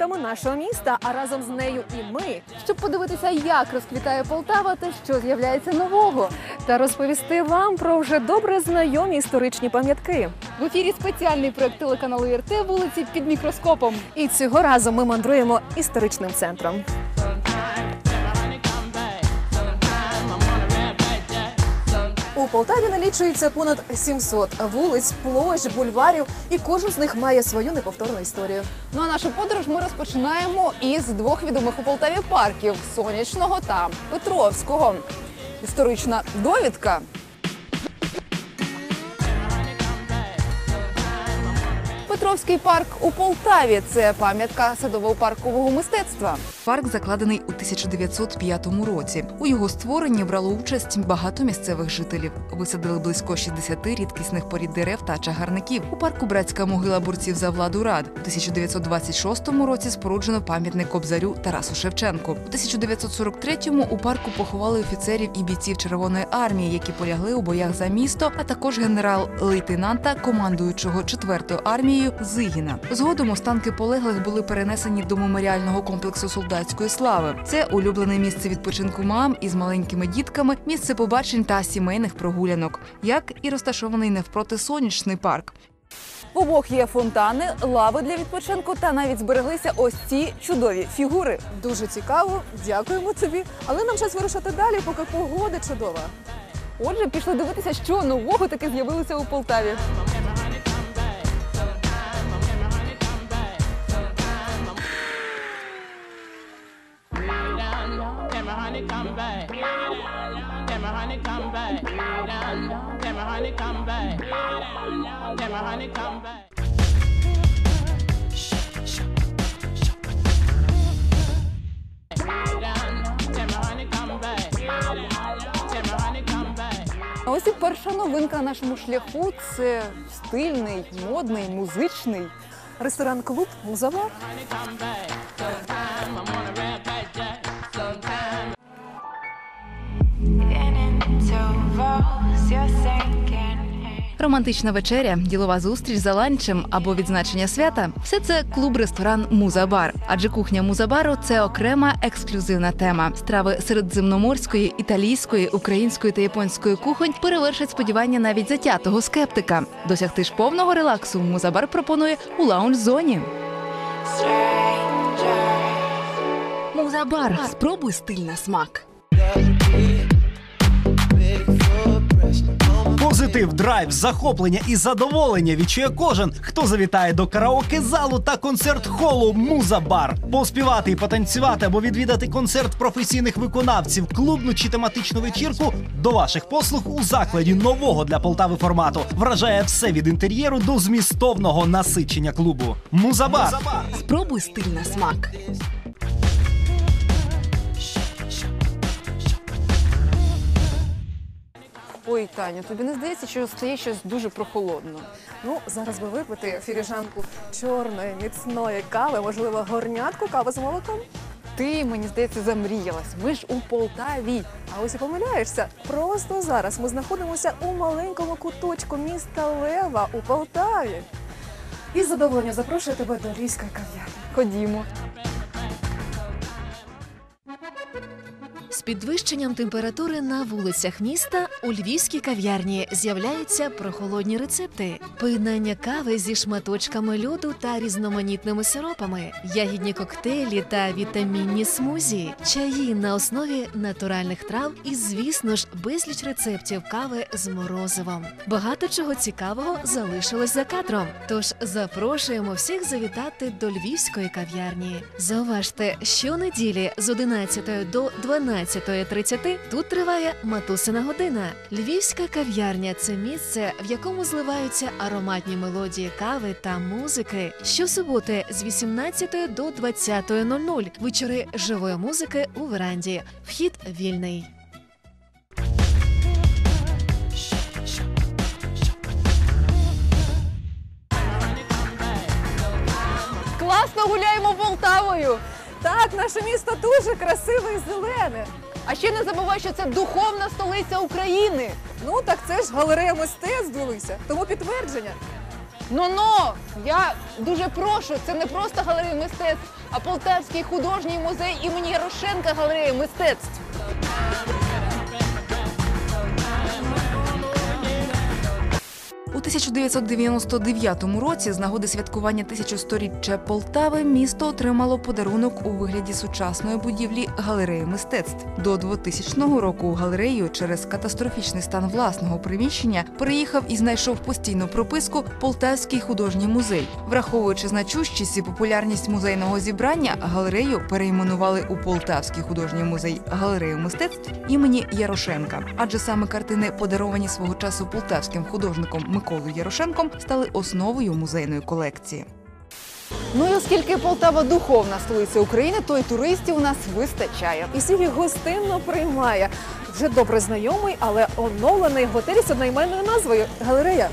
крокує нашого міста, а разом з нею і ми, щоб подивитися, як розквітає Полтава та що з'являється нового, та розповісти вам про вже добре знайомі історичні пам'ятки. В ефірі спеціальний проект телеканалу ІРТ вулиці під мікроскопом. І цього разу ми мандруємо історичним центром. У Полтаві налічується понад 700 вулиць, площ, бульварів, і кожен з них має свою неповторну історію. Ну а нашу подорож ми розпочинаємо із двох відомих у Полтаві парків сонячного та Петровського. Історична довідка. Петровський парк у Полтаві це пам'ятка садово-паркового мистецтва. Парк закладений у 1905 році. У його створенні брало участь багато місцевих жителів. Висадили близько 60 рідкісних порід дерев та чагарників. У парку братська могила борців за владу рад. У 1926 році споруджено пам'ятник Кобзарю Тарасу Шевченку. У 1943-му у парку поховали офіцерів і бійців Червоної армії, які полягли у боях за місто, а також генерал-лейтенанта, командуючого 4-ю армією Зигіна. Згодом останки полеглих були перенесені до меморіального комплексу солдатської слави. Це улюблене місце відпочинку мам із маленькими дітками, місце побачень та сімейних прогулянок, як і розташований навпроти сонячний парк. В обох є фонтани, лави для відпочинку та навіть збереглися ось ці чудові фігури. Дуже цікаво, дякуємо тобі. Але нам час вирушати далі, поки погода чудова. Отже, пішли дивитися, що нового таки з'явилося у Полтаві. Honey, come back. Tell me, honey, come back. Tell me, honey, come back. Tell me, honey, come back. Honey, come. А ось і перша новинка на нашому шляху це стильний, модний, музичний. Ресторан-клуб Музава. Романтична вечеря, ділова зустріч за ланчем або відзначення свята все це клуб-ресторан Музабар. Адже кухня Музабару це окрема ексклюзивна тема. Страви середземноморської, італійської, української та японської кухонь перевершать сподівання навіть затятого скептика. Досягти ж повного релаксу Музабар пропонує у лаунж-зоні. Музабар. Спробуй стиль на смак. Позитив, драйв, захоплення і задоволення відчує кожен, хто завітає до караоке залу та концерт холу Муза-бар. Поспівати і потанцювати або відвідати концерт професійних виконавців, клубну чи тематичну вечірку до ваших послуг у закладі нового для Полтави формату. Вражає все від інтер'єру до змістовного насичення клубу. Музабар. Спробуй стиль на смак. Ой, Таня, тобі не здається, що стає щось дуже прохолодно. Ну, зараз би випити філіжанку чорної міцної кави, можливо, горнятку кави з молоком. Ти, мені здається, замріялась. Ми ж у Полтаві. А ось і помиляєшся. Просто зараз ми знаходимося у маленькому куточку міста Лева у Полтаві. І з задоволенням запрошую тебе до львівської кав'ярні. Ходімо. З підвищенням температури на вулицях міста у львівській кав'ярні з'являються прохолодні рецепти: поєднання кави зі шматочками льоду та різноманітними сиропами, ягідні коктейлі та вітамінні смузі, чаї на основі натуральних трав і, звісно ж, безліч рецептів кави з морозивом. Багато чого цікавого залишилось за кадром. Тож запрошуємо всіх завітати до львівської кав'ярні. Зауважте, щонеділі з 11 до 12.30 тут триває матусина година. Львівська кав'ярня це місце, в якому зливаються ароматні мелодії кави та музики. Щосуботи з 18 до 20.00 вечори живої музики у веранді. Вхід вільний. Класно гуляємо Полтавою. Так, наше місто дуже красиве і зелене. А ще не забувай, що це духовна столиця України. Ну так це ж галерея мистецтв дивися, тому підтвердження. Ну но я дуже прошу, це не просто галерея мистецтв, а Полтавський художній музей імені Ярошенка галерея мистецтв. У 1999 році, з нагоди святкування 1100-річчя Полтави, місто отримало подарунок у вигляді сучасної будівлі галереї мистецтв. До 2000 року у галерею через катастрофічний стан власного приміщення переїхав і знайшов постійну прописку Полтавський художній музей. Враховуючи значущість і популярність музейного зібрання, галерею перейменували у Полтавський художній музей галерею мистецтв імені Ярошенка. Адже саме картини, подаровані свого часу полтавським художником Миколою Ярошенком, стали основою музейної колекції. Ну і оскільки Полтава духовна столиця України, то й туристів у нас вистачає. І всіх гостинно приймає. Вже добре знайомий, але оновлений готель з одноіменною назвою галерея.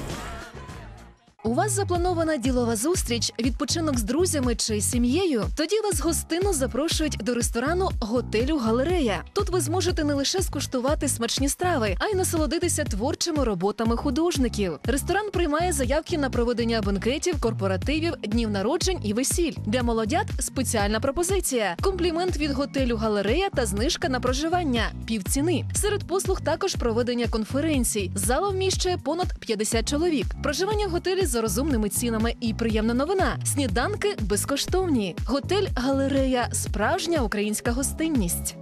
У вас запланована ділова зустріч, відпочинок з друзями чи сім'єю? Тоді вас гостинно запрошують до ресторану готелю Галерея. Тут ви зможете не лише скуштувати смачні страви, а й насолодитися творчими роботами художників. Ресторан приймає заявки на проведення бенкетів, корпоративів, днів народжень і весіль. Для молодят спеціальна пропозиція: комплімент від готелю Галерея та знижка на проживання півціни. Серед послуг також проведення конференцій. Зала вміщує понад 50 чоловік. Проживання в готелі за розумними цінами і приємна новина. Сніданки безкоштовні. Готель Галерея справжня українська гостинність.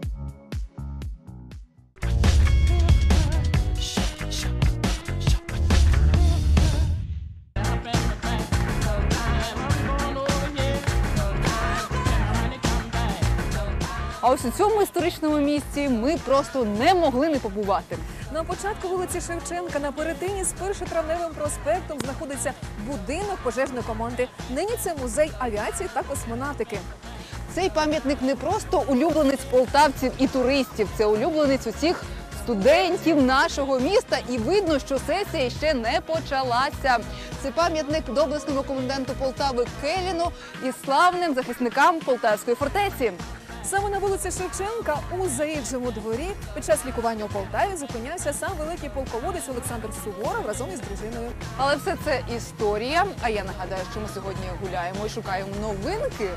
А ось у цьому історичному місці ми просто не могли не побувати. На початку вулиці Шевченка на перетині з першотравневим проспектом знаходиться будинок пожежної команди. Нині це музей авіації та космонавтики. Цей пам'ятник не просто улюбленець полтавців і туристів, це улюбленець усіх студентів нашого міста. І видно, що сесія ще не почалася. Це пам'ятник доблесному коменданту Полтави Келіну і славним захисникам Полтавської фортеці. Саме на вулиці Шевченка у заїжджому дворі під час лікування у Полтаві зупинявся сам великий полководець Олександр Суворов разом із дружиною. Але все це історія. А я нагадаю, що ми сьогодні гуляємо і шукаємо новинки.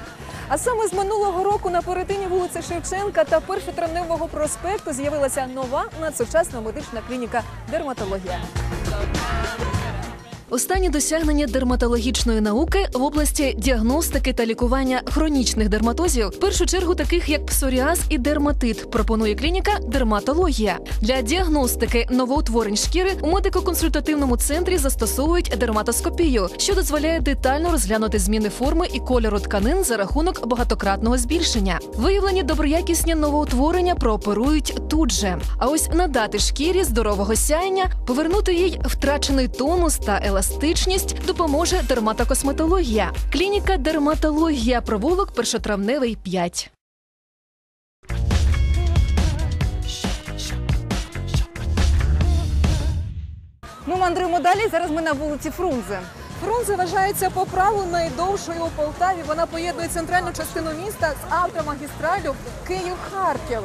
А саме з минулого року на перетині вулиці Шевченка та першотравневого проспекту з'явилася нова надсучасна медична клініка дерматологія. Останні досягнення дерматологічної науки в області діагностики та лікування хронічних дерматозів, в першу чергу таких як псоріаз і дерматит, пропонує клініка дерматологія. Для діагностики новоутворень шкіри у медико-консультативному центрі застосовують дерматоскопію, що дозволяє детально розглянути зміни форми і кольору тканин за рахунок багатократного збільшення. Виявлені доброякісні новоутворення прооперують тут же. А ось надати шкірі здорового сяєння, повернути їй втрачений тонус та еластичність допоможе дерматокосметологія. Клініка дерматологія провулок першотравневий 5. Ми мандруємо далі. Зараз ми на вулиці Фрунзе. Фрунзе вважається по праву найдовшою у Полтаві. Вона поєднує центральну частину міста з автомагістралю Київ-Харків.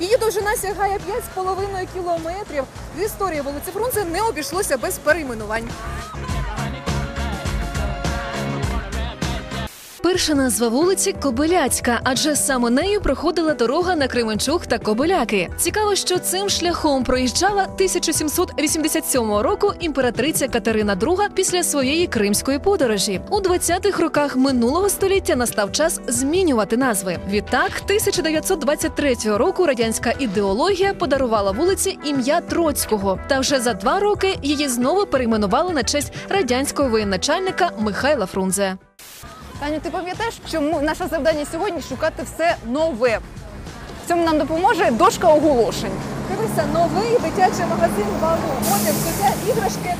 Її довжина сягає 5,5 кілометрів. В історії вулиці Фрунзе не обійшлося без перейменувань. Перша назва вулиці Кобиляцька, адже саме нею проходила дорога на Кременчуг та Кобиляки. Цікаво, що цим шляхом проїжджала 1787 року імператриця Катерина II після своєї кримської подорожі. У 20-х роках минулого століття настав час змінювати назви. Відтак, 1923 року радянська ідеологія подарувала вулиці ім'я Троцького. Та вже за два роки її знову перейменували на честь радянського воєначальника Михайла Фрунзе. Таню, ти пам'ятаєш, що наше завдання сьогодні шукати все нове? В цьому нам допоможе дошка оголошень. Дивися, новий дитячий магазин Валу. Одяг, взуття, іграшки.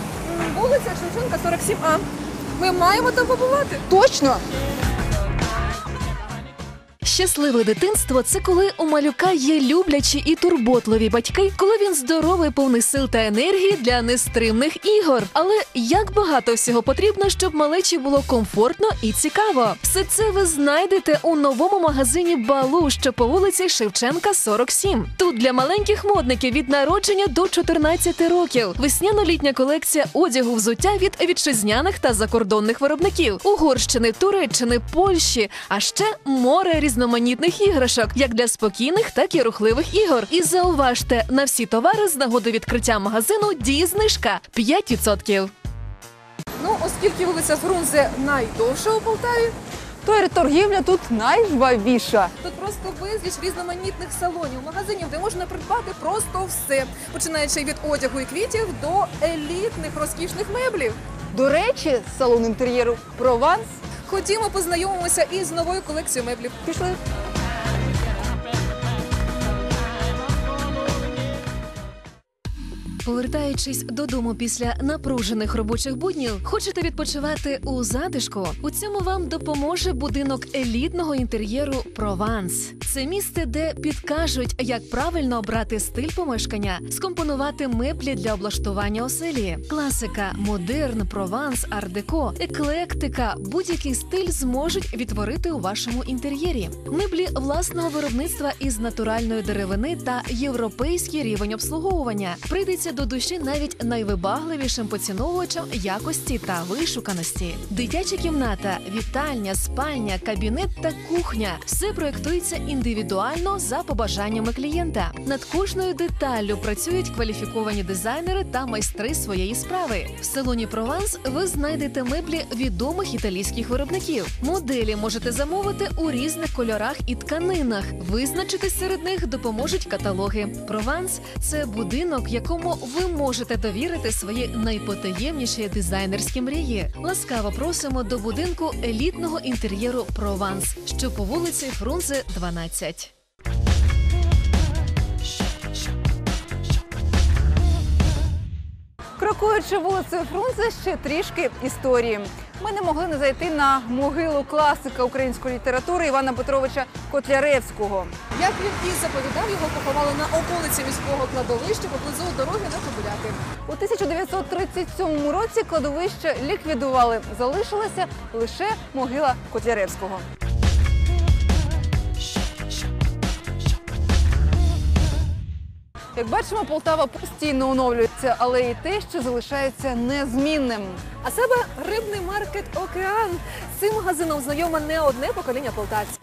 Вулиця Шевченка, 47А. Ми маємо там побувати. Точно! Щасливе дитинство це коли у малюка є люблячі і турботливі батьки, коли він здоровий, повний сил та енергії для нестримних ігор. Але як багато всього потрібно, щоб малечі було комфортно і цікаво. Все це ви знайдете у новому магазині Балу, що по вулиці Шевченка, 47. Тут для маленьких модників від народження до 14 років. Весняно-літня колекція одягу взуття від вітчизняних та закордонних виробників Угорщини, Туреччини, Польщі, а ще море різноманітних іграшок, як для спокійних, так і рухливих ігор. І зауважте, на всі товари з нагоди відкриття магазину діє знижка 5%. Ну, оскільки вулиця Фрунзе найдовша у Полтаві, То й торгівля тут найжвавіша. тут просто безліч різноманітних салонів, магазинів, де можна придбати просто все, починаючи від одягу і квітів до елітних розкішних меблів. До речі, салон інтер'єру Прованс Ходімо, познайомимося із новою колекцією меблів. пішли. Повертаючись додому після напружених робочих буднів, хочете відпочивати у затишку? У цьому вам допоможе будинок елітного інтер'єру Прованс. Це місце, де підкажуть, як правильно обрати стиль помешкання, скомпонувати меблі для облаштування оселі, класика, модерн, прованс, ардеко, еклектика, будь-який стиль зможуть відтворити у вашому інтер'єрі. Меблі власного виробництва із натуральної деревини та європейський рівень обслуговування прийдеться до душі навіть найвибагливішим поціновувачам якості та вишуканості. Дитяча кімната, вітальня, спальня, кабінет та кухня все проєктується індивідуально за побажаннями клієнта. Над кожною деталлю працюють кваліфіковані дизайнери та майстри своєї справи. В салоні Прованс ви знайдете меблі відомих італійських виробників. Моделі можете замовити у різних кольорах і тканинах. Визначитись серед них допоможуть каталоги. Прованс це будинок, якому ви можете довірити свої найпотаємніші дизайнерські мрії. Ласкаво просимо до будинку елітного інтер'єру Прованс, що по вулиці Фрунзе, 12. Крокуючи вулицею Фрунзе, ще трішки історії. Ми не могли не зайти на могилу класика української літератури Івана Петровича Котляревського. Як він і заповідав, його поховали на околиці міського кладовища поблизу дороги на Кобиляки. У 1937 році кладовище ліквідували. Залишилася лише могила Котляревського. Як бачимо, Полтава постійно оновлюється, але і те, що залишається незмінним. А себе рибний маркет Океан. З цим магазином знайоме не одне покоління полтавців.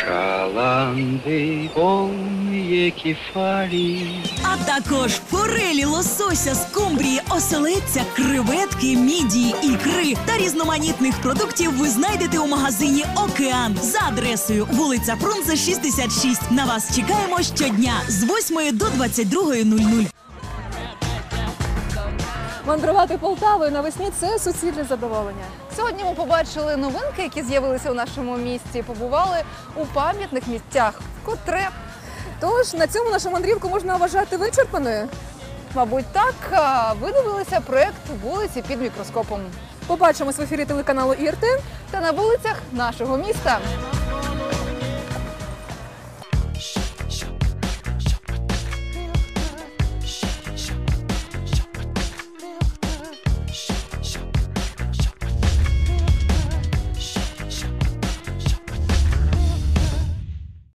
Шаланди, повні кефалі. А також форелі, лосося, скумбрії, оселедця, креветки, мідії, ікри та різноманітних продуктів ви знайдете у магазині Океан за адресою вулиця Фрунзе, 66. На вас чекаємо щодня з 8 до 22.00. Мандрувати Полтавою навесні це суцільне задоволення. Сьогодні ми побачили новинки, які з'явилися у нашому місті. Побували у пам'ятних місцях, котре, Тож на цьому нашу мандрівку можна вважати вичерпаною. мабуть, так ви дивилися проект вулиці під мікроскопом Побачимось в ефірі телеканалу ІРТ. та на вулицях нашого міста.